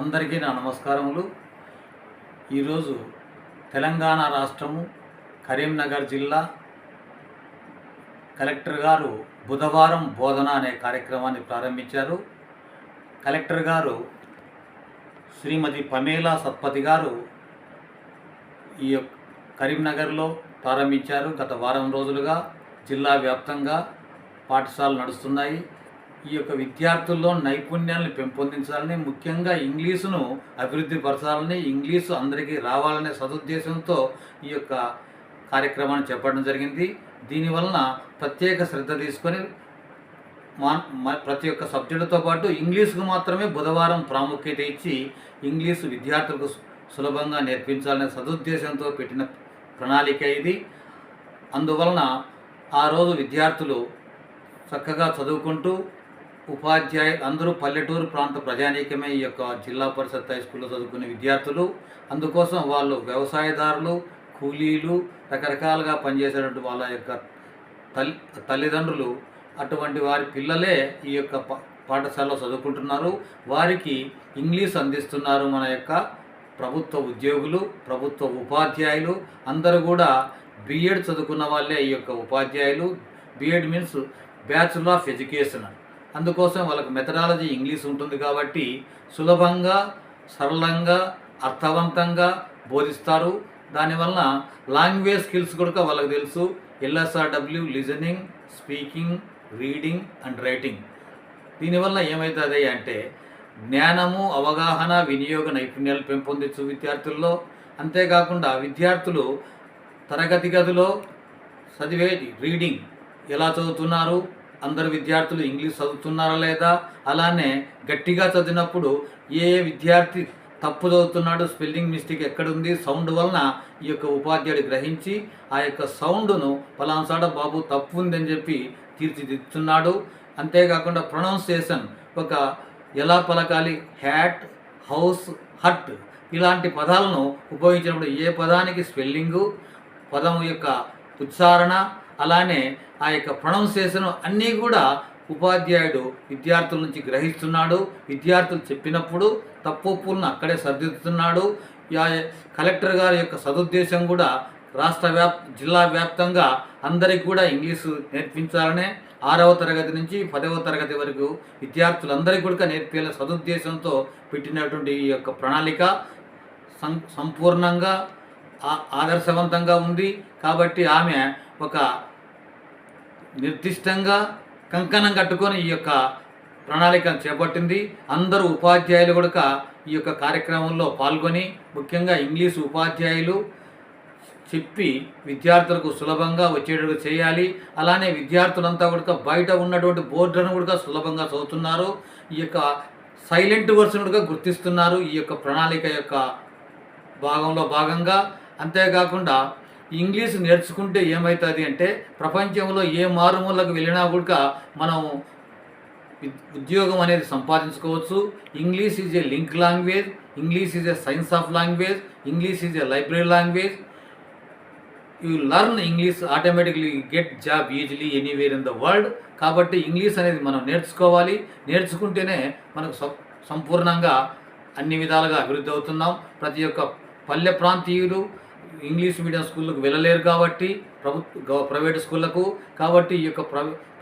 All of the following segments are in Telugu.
అందరికీ నా నమస్కారములు. ఈరోజు తెలంగాణ రాష్ట్రము కరీంనగర్ జిల్లా కలెక్టర్ గారు బుధవారం బోధన అనే కార్యక్రమాన్ని ప్రారంభించారు. కలెక్టర్ గారు శ్రీమతి పమేలా సత్పతి గారు ఈ యొక్క కరీంనగర్లో ప్రారంభించారు. గత వారం రోజులుగా జిల్లా వ్యాప్తంగా పాఠశాలలు నడుస్తున్నాయి. ఈ యొక్క విద్యార్థుల్లో నైపుణ్యాలను పెంపొందించాలని ముఖ్యంగా ఇంగ్లీషును అభివృద్ధి పరచాలని ఇంగ్లీషు అందరికీ రావాలనే సదుద్దేశంతో ఈ యొక్క కార్యక్రమాన్ని చెప్పడం జరిగింది. దీనివలన ప్రత్యేక శ్రద్ధ తీసుకొని మా ప్రతి ఒక్క సబ్జెక్టుతో పాటు ఇంగ్లీష్కు మాత్రమే బుధవారం ప్రాముఖ్యత ఇచ్చి ఇంగ్లీషు విద్యార్థులకు సు- సులభంగా నేర్పించాలనే సదుద్దేశంతో పెట్టిన ప్రణాళిక ఇది. అందువలన ఆ రోజు విద్యార్థులు చక్కగా చదువుకుంటూ ఉపాధ్యాయులు అందరూ పల్లెటూరు ప్రాంత ప్రజానీకమే ఈ యొక్క జిల్లా పరిషత్ హై స్కూల్లో చదువుకునే విద్యార్థులు. అందుకోసం వాళ్ళు వ్యవసాయదారులు కూలీలు రకరకాలుగా పనిచేసేటువంటి వాళ్ళ యొక్క తల్లి తల్లిదండ్రులు అటువంటి వారి పిల్లలే ఈ యొక్క పా- పాఠశాలలో చదువుకుంటున్నారు. వారికి ఇంగ్లీష్ అందిస్తున్నారు మన యొక్క ప్రభుత్వ ఉద్యోగులు ప్రభుత్వ ఉపాధ్యాయులు. అందరూ కూడా బీఎడ్ చదువుకున్న వాళ్ళే ఈ యొక్క ఉపాధ్యాయులు. B Ed means bachelor of education. అందుకోసం వాళ్ళకి మెథడాలజీ ఇంగ్లీష్ ఉంటుంది కాబట్టి సులభంగా సరళంగా అర్థవంతంగా బోధిస్తారు. దానివల్ల లాంగ్వేజ్ స్కిల్స్ కూడా వాళ్ళకి తెలుసు. LSRW listening speaking reading and writing దీనివల్ల ఏమవుతుంది అంటే జ్ఞానము అవగాహన వినియోగ నైపుణ్యాలు పెంపొందించు విద్యార్థుల్లో. అంతేకాకుండా విద్యార్థులు తరగతి గదిలో చదివే రీడింగ్ ఎలా చదువుతున్నారు? అందరు విద్యార్థులు ఇంగ్లీష్ చదువుతున్నారా లేదా? అలానే గట్టిగా చదివినప్పుడు ఏ విద్యార్థి తప్పు చదువుతున్నాడు స్పెల్లింగ్ మిస్టేక్ ఎక్కడుంది? సౌండ్ వలన ఈ యొక్క ఉపాధ్యాయుడు గ్రహించి ఆ యొక్క సౌండ్ను పలాన్సాడ బాబు తప్పు ఉందని చెప్పి తీర్చిదిద్దుతున్నాడు. అంతేకాకుండా ప్రొనౌన్సియేషన్ ఒక ఎలా పలకాలి? హ్యాట్ హౌస్ హట్ ఇలాంటి పదాలను ఉపయోగించినప్పుడు ఏ పదానికి స్పెల్లింగు? పదం యొక్క ఉచ్చారణ అలానే ఆ యొక్క ప్రొనౌన్సియేషన్ అన్నీ కూడా ఉపాధ్యాయుడు విద్యార్థుల నుంచి గ్రహిస్తున్నాడు. విద్యార్థులు చెప్పినప్పుడు తప్పులను అక్కడే సరిదిద్దుతున్నాడు. యా- కలెక్టర్ గారి యొక్క సదుద్దేశం కూడా రాష్ట్ర వ్యాప్ జిల్లా వ్యాప్తంగా అందరికీ కూడా ఇంగ్లీషు నేర్పించాలనే ఆరవ తరగతి నుంచి పదవ తరగతి వరకు విద్యార్థులందరికీ కూడా నేర్పేలా సదుద్దేశంతో పెట్టినటువంటి ఈ యొక్క ప్రణాళిక సం సంపూర్ణంగా ఆ- ఆదర్శవంతంగా ఉంది. కాబట్టి ఆమె ఒక నిర్దిష్టంగా కంకణం కట్టుకొని ఈ యొక్క ప్రణాళికను చేపట్టింది. అందరూ ఉపాధ్యాయులు కూడా ఈ యొక్క కార్యక్రమంలో పాల్గొని ముఖ్యంగా ఇంగ్లీష్ ఉపాధ్యాయులు చెప్పి విద్యార్థులకు సులభంగా వచ్చేటట్టు చేయాలి. అలానే విద్యార్థులంతా కూడా బయట ఉన్నటువంటి బోర్డులను కూడా సులభంగా చదువుతున్నారు. ఈ యొక్క సైలెంట్ వర్షన్ కూడా గుర్తిస్తున్నారు ఈ యొక్క ప్రణాళిక యొక్క భాగంలో భాగంగా. అంతేకాకుండా ఇంగ్లీష్ నేర్చుకుంటే ఏమవుతుంది అంటే ప్రపంచంలో ఏ మారుమూలకు వెళ్ళినా కూడా మనం ఉద్యోగం అనేది సంపాదించుకోవచ్చు. English is a link language English is a science of language English is a library language you learn English automatically get job easily anywhere in the world కాబట్టి ఇంగ్లీష్ అనేది మనం నేర్చుకోవాలి. నేర్చుకుంటేనే మనకు సం- సంపూర్ణంగా అన్ని విధాలుగా అభివృద్ధి అవుతున్నాం. ప్రతి ఒక్క పల్లె ప్రాంతీయులు ఇంగ్లీష్ మీడియం స్కూళ్ళకు వెళ్ళలేరు కాబట్టి ప్రభుత్వ ప్రైవేట్ స్కూళ్ళకు కాబట్టి ఈ యొక్క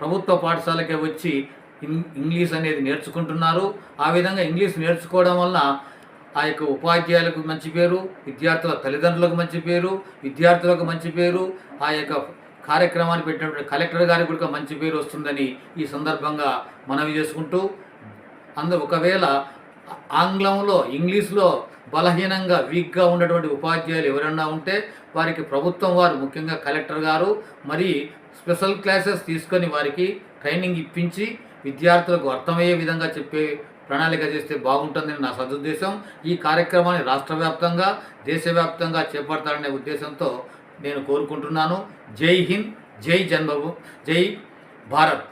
ప్రభుత్వ పాఠశాలకే వచ్చి ఇంగ్లీష్ అనేది నేర్చుకుంటున్నారు. ఆ విధంగా ఇంగ్లీష్ నేర్చుకోవడం వలన ఆ యొక్క ఉపాధ్యాయులకు మంచి పేరు విద్యార్థుల తల్లిదండ్రులకు మంచి పేరు విద్యార్థులకు మంచి పేరు ఆ యొక్క కార్యక్రమాన్ని పెట్టినటువంటి కలెక్టర్ గారికి కూడా మంచి పేరు వస్తుందని ఈ సందర్భంగా మనవి చేసుకుంటూ అందు ఒకవేళ ఆంగ్లంలో ఇంగ్లీష్లో బలహీనంగా వీక్గా ఉన్నటువంటి ఉపాధ్యాయులు ఎవరైనా ఉంటే వారికి ప్రభుత్వం వారు ముఖ్యంగా కలెక్టర్ గారు మరి స్పెషల్ క్లాసెస్ తీసుకొని వారికి ట్రైనింగ్ ఇప్పించి విద్యార్థులకు అర్థమయ్యే విధంగా చెప్పే ప్రణాళిక చేస్తే బాగుంటుందని నా సదుద్దేశం. ఈ కార్యక్రమాన్ని రాష్ట్ర వ్యాప్తంగా దేశవ్యాప్తంగా చేపడతారనే ఉద్దేశంతో నేను కోరుకుంటున్నాను. జై హింద్ జై జన్మభూ జై భారత్.